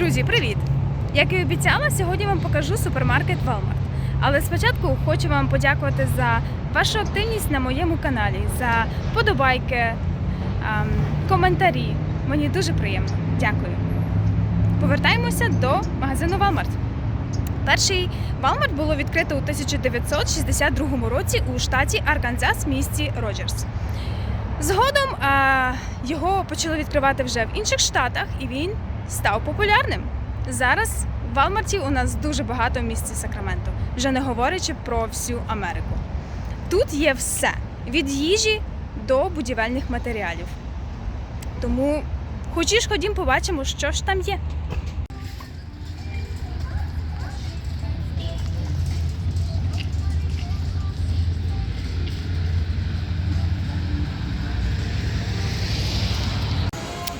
Друзі, привіт! Як і обіцяла, сьогодні вам покажу супермаркет Walmart. Але спочатку хочу вам подякувати за вашу активність на моєму каналі, за подобайки, ем, коментарі. Мені дуже приємно. Дякую. Повертаємося до магазину Walmart. Перший Walmart було відкрито у 1962 році у штаті Арканзас, місті Роджерс. Згодом а, його почали відкривати вже в інших штатах, і він став популярним. Зараз в Walmart у нас дуже багато в Сакраменто, вже не говорячи про всю Америку. Тут є все від їжі до будівельних матеріалів. Тому хочеш, ходім, побачимо, що ж там є.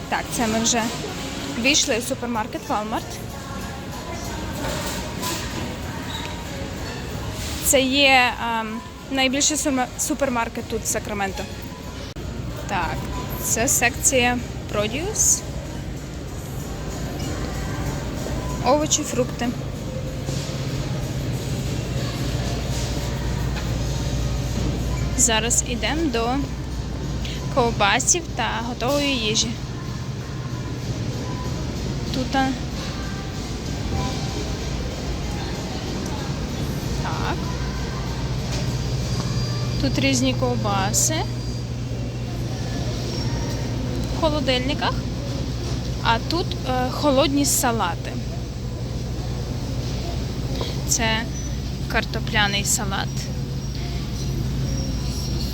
Так, це ми вже війшли в супермаркет Walmart. Це є ем, найбільший супермаркет тут в Сакраменто. Так, це секція Produce. Овочі, фрукти. Зараз йдемо до ковбасів та готової їжі. Тут. Так. Тут різні ковбаси. В холодильниках. А тут е, холодні салати. Це картопляний салат.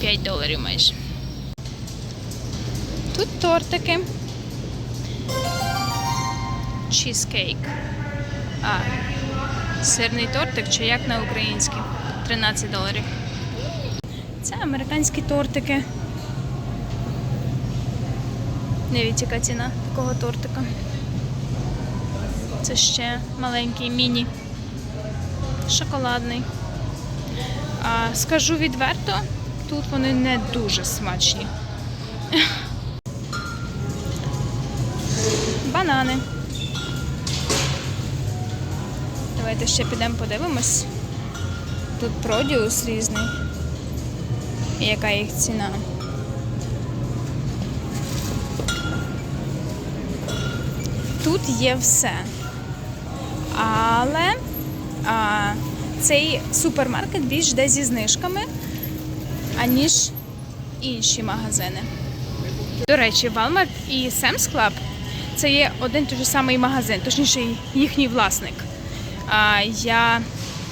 5 доларів майже. Тут тортики. Чізкейк. А, сирний тортик, чи як на український. 13 доларів. Це американські тортики. Дивіться, яка ціна такого тортика. Це ще маленький міні. Шоколадний. А, скажу відверто, тут вони не дуже смачні. Банани. Давайте ще підемо подивимось. Тут продюс різний. І яка їх ціна. Тут є все. Але а, цей супермаркет більш йде зі знижками, аніж інші магазини. До речі, Walmart і Sam's Club це є один той же самий магазин, точніше їхній власник. А, Я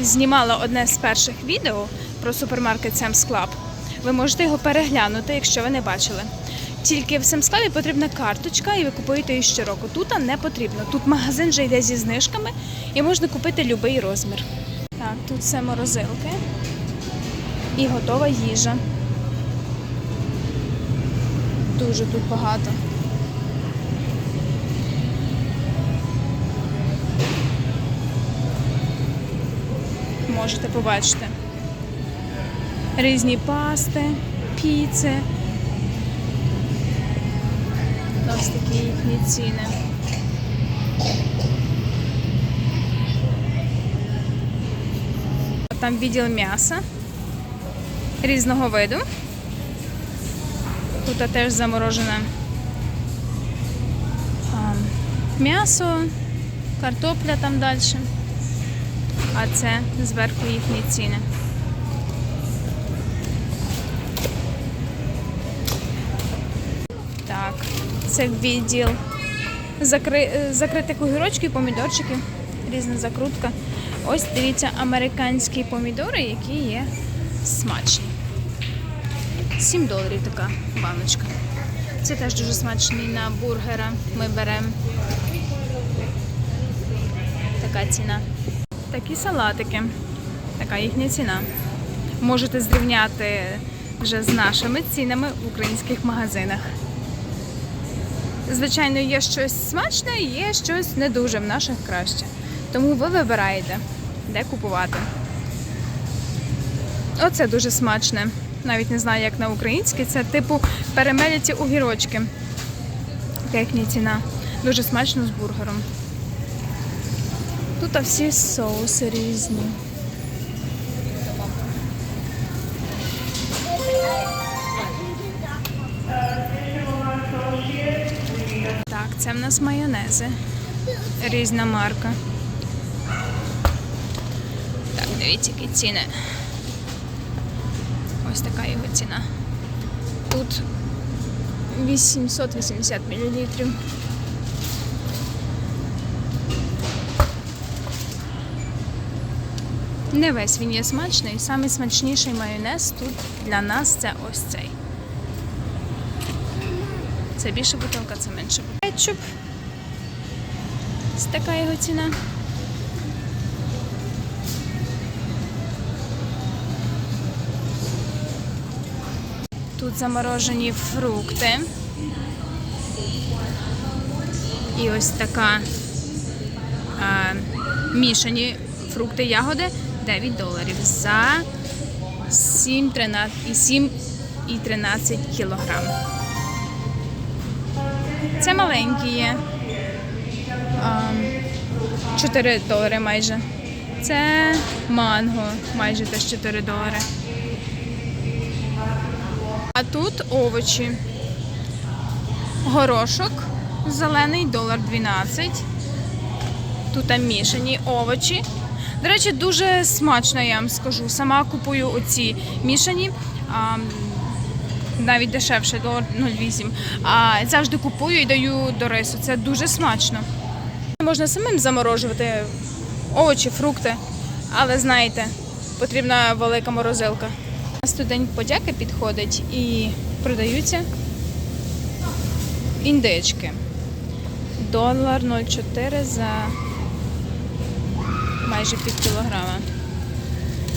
знімала одне з перших відео про супермаркет Sam's Club. Ви можете його переглянути, якщо ви не бачили. Тільки в Sam's Club потрібна карточка, і ви купуєте її щороку. Тут не потрібно. Тут магазин вже йде зі знижками і можна купити будь-який розмір. Так, тут все морозилки і готова їжа. Дуже тут багато. Можете побачити. Різні пасти, піци. Ось такі їхні ціни. Там відділ м'яса різного виду. Тут теж заморожене м'ясо, картопля там далі. А це зверху їхні ціни. Так, це відділ закри... закритих огірочків, помідорчики, різна закрутка. Ось дивіться, американські помідори, які є смачні. 7 доларів така баночка. Це теж дуже смачний на бургера. Ми беремо. Така ціна. Такі салатики. Така їхня ціна. Можете зрівняти вже з нашими цінами в українських магазинах. Звичайно, є щось смачне, є щось не дуже в наших краще. Тому ви вибираєте, де купувати. Оце дуже смачне. Навіть не знаю, як на українській. Це типу перемеліті огірочки. Їхня ціна. Дуже смачно з бургером. Тут всі соуси різні. Так, це в нас майонези. Різна марка. Так, дивіться, які ціни. Ось така його ціна. Тут 880 мл. Не весь він є смачний. Самий смачніший майонез тут для нас це ось цей. Це більша бутилка, це менша бутилка. Кетчуп. Ось така його ціна. Тут заморожені фрукти. І ось така а, мішані фрукти ягоди 9 доларів за 7, 13, і 7 і 13 кілограм. Це маленькі є. А, 4 долари майже. Це манго, майже теж 4 долари. А тут овочі. Горошок зелений, долар 12. Тут мішані овочі. До речі, дуже смачно, я вам скажу. Сама купую оці мішані. А, навіть дешевше, долар 0,8. А завжди купую і даю до рису. Це дуже смачно. Можна самим заморожувати овочі, фрукти, але знаєте, потрібна велика морозилка. У нас тут день подяки підходить і продаються індички. Долар 0,4 за майже пів кілограма.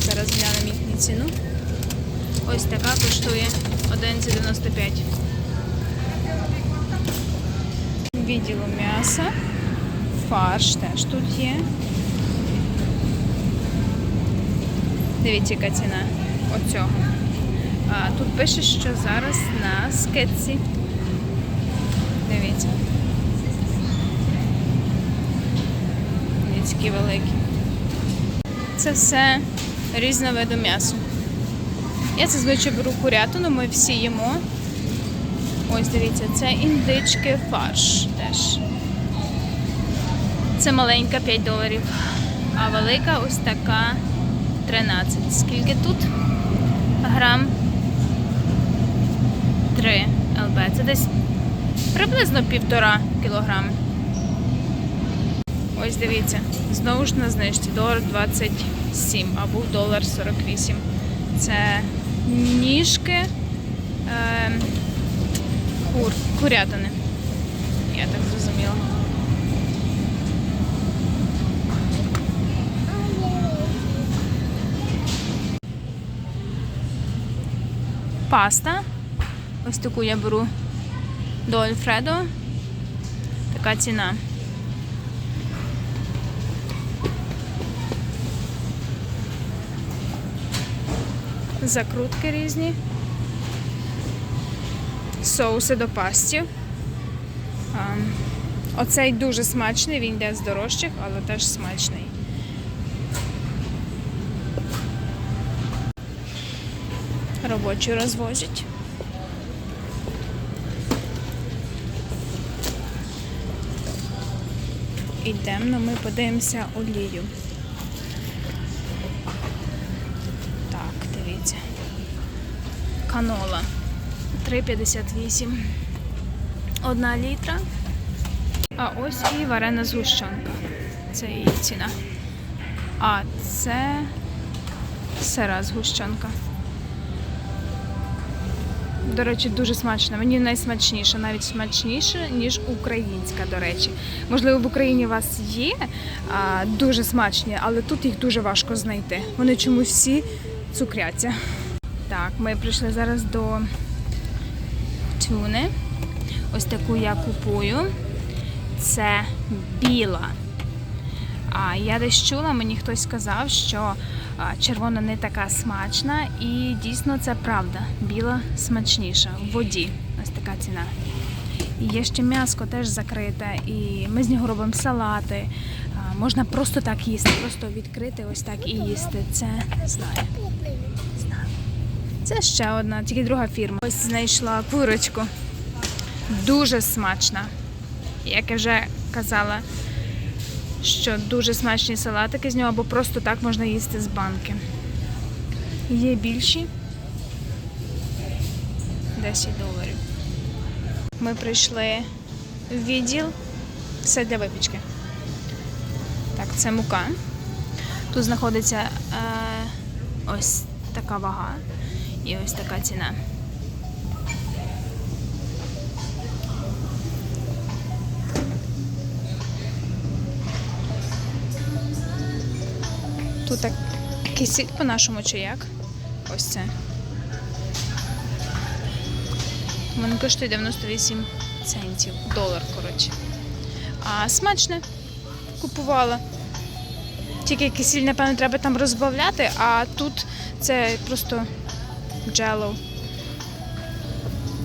Зараз глянемо їхню ціну. Ось така коштує 11,95. Відділу м'яса. Фарш теж тут є. Дивіться, яка ціна оцього. А, тут пише, що зараз на скидці. Дивіться. Дивіться, які великі. Це все різновиду м'ясо. Я зазвичай беру курятину, ми всі їмо. Ось дивіться, це індички фарш теж. Це маленька 5 доларів, а велика ось така 13. Скільки тут? Грам 3 ЛБ. Це десь приблизно півтора кілограми. Ось дивіться, знову ж на знижці долар 27 або долар 48. Це ніжки е, кур, курятини. Я так зрозуміла. Паста. Ось таку я беру до Альфредо. Така ціна. Закрутки різні. Соуси до пастів. Оцей дуже смачний, він йде з дорожчих, але теж смачний. Робочі розвозять. Ідемо, ну, ми подивимося олію. Канола 3,58. Одна літра. А ось і варена згущенка. Це її ціна. А це сира згущенка. До речі, дуже смачна. Мені найсмачніша, навіть смачніше, ніж українська, до речі. Можливо, в Україні у вас є а, дуже смачні, але тут їх дуже важко знайти. Вони чомусь всі цукряться. Так, ми прийшли зараз до тюни. Ось таку я купую. Це біла. А я десь чула, мені хтось сказав, що червона не така смачна, і дійсно це правда. Біла смачніша в воді. Ось така ціна. І є ще м'яско теж закрите, і ми з нього робимо салати. Можна просто так їсти, просто відкрити ось так і їсти. Це знаю. Це ще одна, тільки друга фірма. Ось знайшла курочку. Дуже смачна. Як я вже казала, що дуже смачні салатики з нього, або просто так можна їсти з банки. Є більші. 10 доларів. Ми прийшли в відділ. Все для випічки. Так, це мука. Тут знаходиться е, ось така вага і ось така ціна. Тут так кисіль по-нашому чи як? Ось це. Воно коштує 98 центів. Долар, коротше. А смачне купувала. Тільки кисіль, напевно, треба там розбавляти, а тут це просто джело.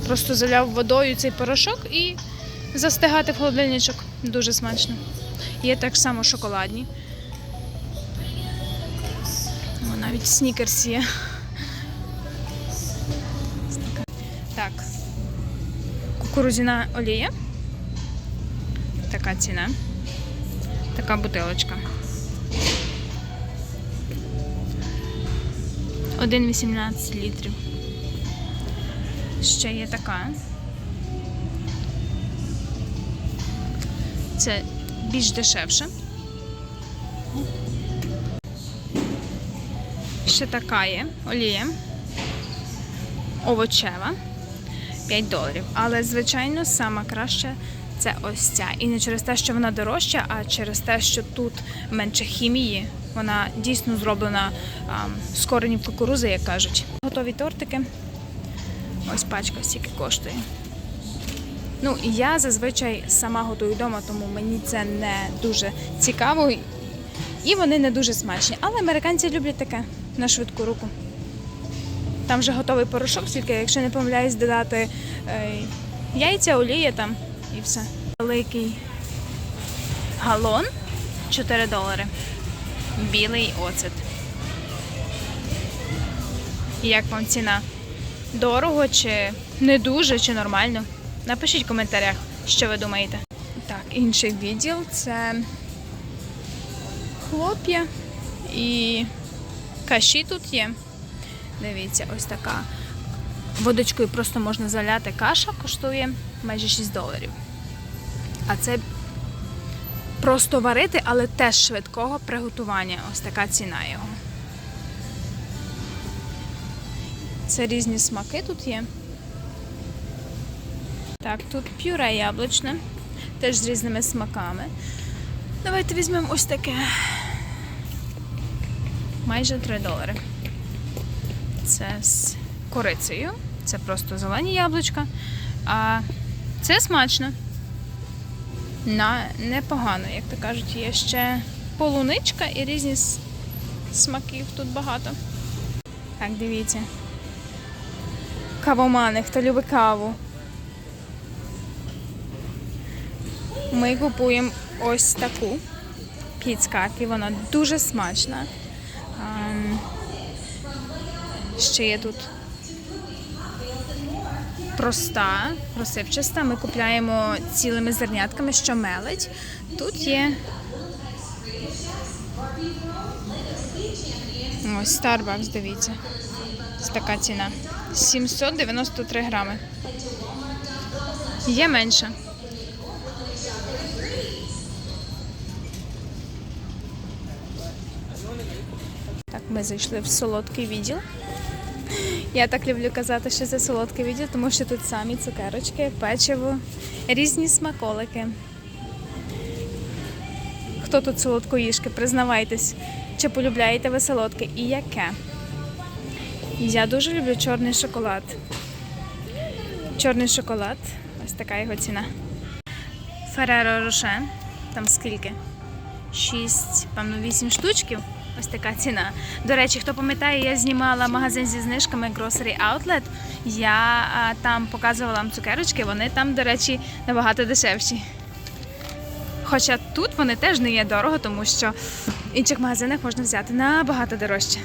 Просто заляв водою цей порошок і застигати в холодильничок. Дуже смачно. Є так само шоколадні. О, навіть снікерс є. Так. Кукурузяна олія. Така ціна. Така бутилочка. 1,18 літрів. Ще є така. Це більш дешевше. Ще така є олія. Овочева. 5 доларів. Але, звичайно, сама краща це ось ця. І не через те, що вона дорожча, а через те, що тут менше хімії. Вона дійсно зроблена з коренів кукурузи, як кажуть. Готові тортики. Ось пачка стільки коштує. Ну, і я зазвичай сама готую вдома, тому мені це не дуже цікаво. І вони не дуже смачні. Але американці люблять таке на швидку руку. Там вже готовий порошок, тільки, якщо не помиляюсь, додати е, яйця, олія там і все. Великий галон 4 долари. Білий оцет. Як вам ціна? Дорого чи не дуже, чи нормально? Напишіть в коментарях, що ви думаєте. Так, інший відділ це хлоп'я і каші тут є. Дивіться, ось така. Водочкою просто можна заляти каша, коштує майже 6 доларів. А це просто варити, але теж швидкого приготування. Ось така ціна його. Це різні смаки тут є. Так, тут пюре яблучне, теж з різними смаками. Давайте візьмемо ось таке. Майже 3 долари. Це з корицею. Це просто зелені яблучка. А це смачно. На, непогано, як то кажуть, є ще полуничка і різні смаків тут багато. Так, дивіться. Кавомани, хто любить каву. Ми купуємо ось таку піцкафі, вона дуже смачна. Ще є тут проста, розсипчаста. Ми купляємо цілими зернятками, що мелить. Тут є ось Starbucks, дивіться. Така ціна. 793 грами. Є менше. Так, ми зайшли в солодкий відділ. Я так люблю казати, що це солодкий відділ, тому що тут самі цукерочки, печиво, різні смаколики. Хто тут солодкоїжки? Признавайтесь, чи полюбляєте ви солодке і яке? Я дуже люблю чорний шоколад. Чорний шоколад, ось така його ціна. Фереро Роше, там скільки? 6, певно, 8 штучків. Ось така ціна. До речі, хто пам'ятає, я знімала магазин зі знижками Grocery Outlet. Я а, там показувала вам цукерочки, вони там, до речі, набагато дешевші. Хоча тут вони теж не є дорого, тому що в інших магазинах можна взяти набагато дорожче.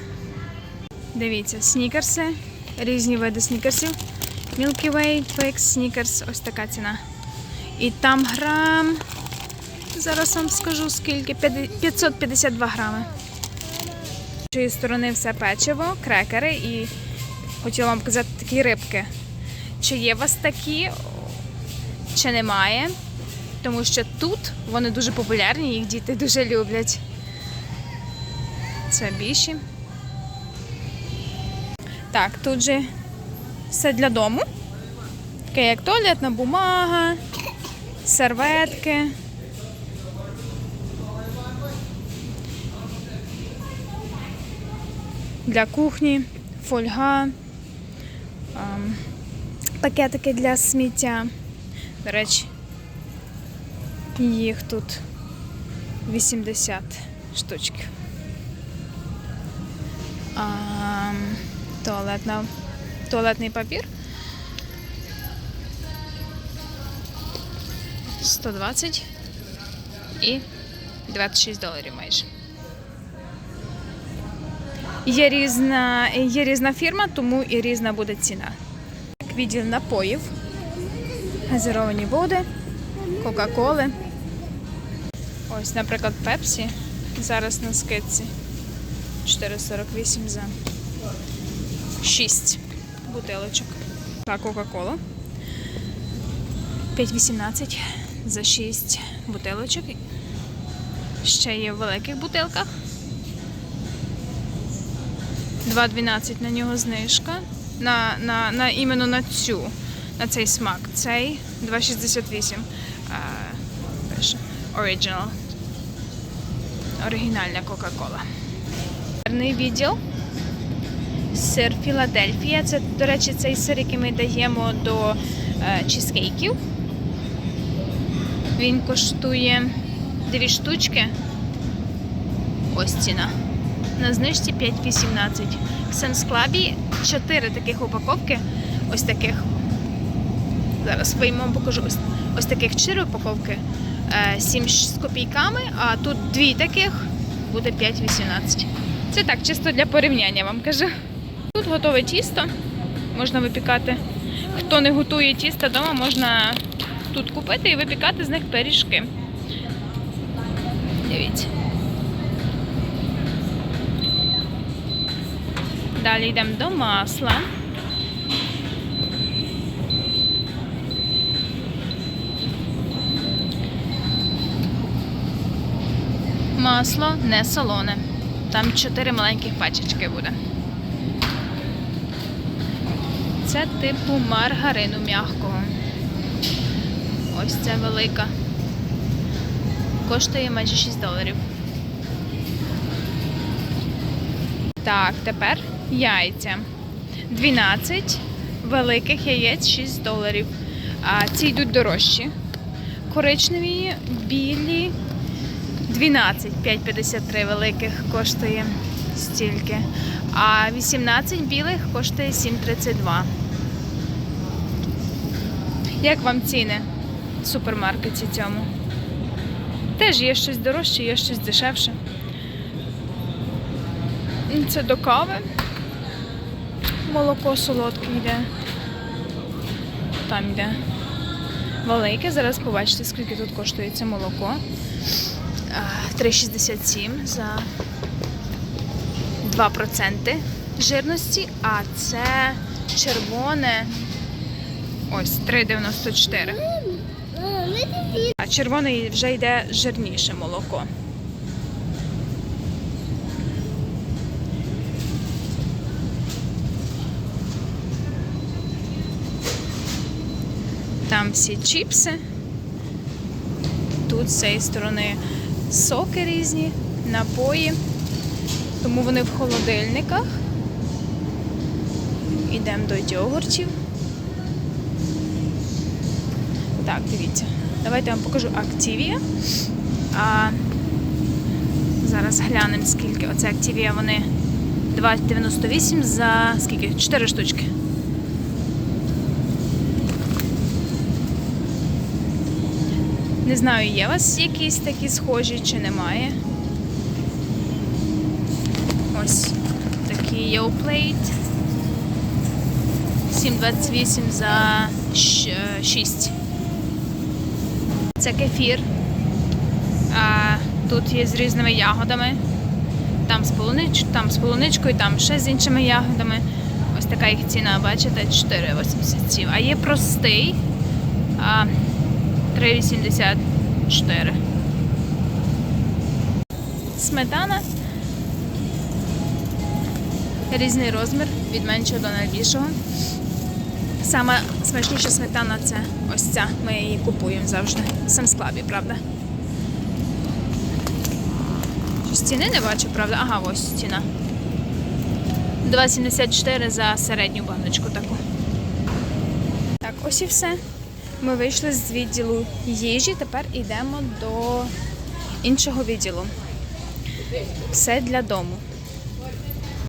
Дивіться, снікерси, різні види снікерсів. Milky Way, Twix, Snickers, ось така ціна. І там грам. Зараз вам скажу скільки. 552 грами. З цієї сторони все печиво, крекери і хотіла вам показати такі рибки. Чи є у вас такі, чи немає? Тому що тут вони дуже популярні, їх діти дуже люблять. Це більші. Так, тут же все для дому. Таке як туалетна бумага, серветки. Для кухні, фольга, ем, пакетики для сміття. До речі, їх тут 80 штучків. А, туалетна, туалетний папір. 120 і 26 доларів майже. Є різна, є різна фірма, тому і різна буде ціна. Відділ напоїв, газировані води, Кока-Коли. Ось, наприклад, Пепсі зараз на скидці 4,48 за 6 бутилочок. Та Кока-Кола 5,18 за 6 бутилочок. Ще є в великих бутилках. 2,12 на нього знижка. На, на, на іменно на цю, на цей смак. Цей 2,68. А, Original. Оригінальна Кока-Кола. Сирний відділ. Сир Філадельфія. Це, до речі, цей сир, який ми даємо до е, чізкейків. Він коштує дві штучки. Ось ціна. На знижці 5,18. В Сенсклабі 4 таких упаковки. Ось таких. Зараз вам покажу. Ось, ось таких 4 упаковки. 7 з копійками, а тут дві таких буде 5,18. Це так, чисто для порівняння вам кажу. Тут готове тісто. Можна випікати. Хто не готує тісто вдома, можна тут купити і випікати з них пиріжки. Дивіться. Далі йдемо до масла. Масло не солоне. Там 4 маленьких пачечки буде. Це типу маргарину м'ягкого. Ось це велика. Коштує майже 6 доларів. Так, тепер яйця. 12 великих яєць 6 доларів. А ці йдуть дорожчі. Коричневі, білі 12, 5,53 великих коштує стільки. А 18 білих коштує 7,32. Як вам ціни в супермаркеті цьому? Теж є щось дорожче, є щось дешевше. Це до кави. Молоко солодке йде. Там йде. Велике. Зараз побачите, скільки тут коштує це молоко. 3,67 за 2% жирності, а це червоне ось 3,94. А червоне вже йде жирніше молоко. Там всі чіпси. Тут з цієї сторони соки різні, напої. Тому вони в холодильниках. Йдемо до йогуртів. Так, дивіться. Давайте я вам покажу Активія. А зараз глянемо, скільки. Оце Активія вони 2,98 за скільки? 4 штучки. Не знаю, є у вас якісь такі схожі чи немає. Ось такий Yoplait. 7,28 за 6. Це кефір. А, тут є з різними ягодами. Там з, полунич... там з полуничкою, там ще з іншими ягодами. Ось така їх ціна, бачите, 4,87. А є простий а, 3,84. Сметана. Різний розмір від меншого до найбільшого. Саме смачніша сметана це ось ця. Ми її купуємо завжди. В Самсклабі, правда? Щось ціни не бачу, правда? Ага, ось ціна. 2,74 за середню баночку таку. Так, ось і все. Ми вийшли з відділу їжі, тепер йдемо до іншого відділу. Все для дому.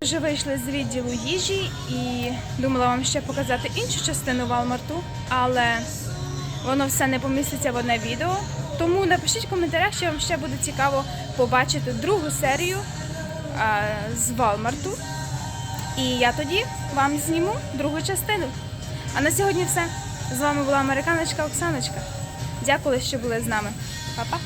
Вже вийшли з відділу їжі і думала вам ще показати іншу частину Валмарту, але воно все не поміститься в одне відео. Тому напишіть в коментарях, що вам ще буде цікаво побачити другу серію а, з Валмарту. І я тоді вам зніму другу частину. А на сьогодні все. З вами була американочка Оксаночка. Дякую, що були з нами. Па-па!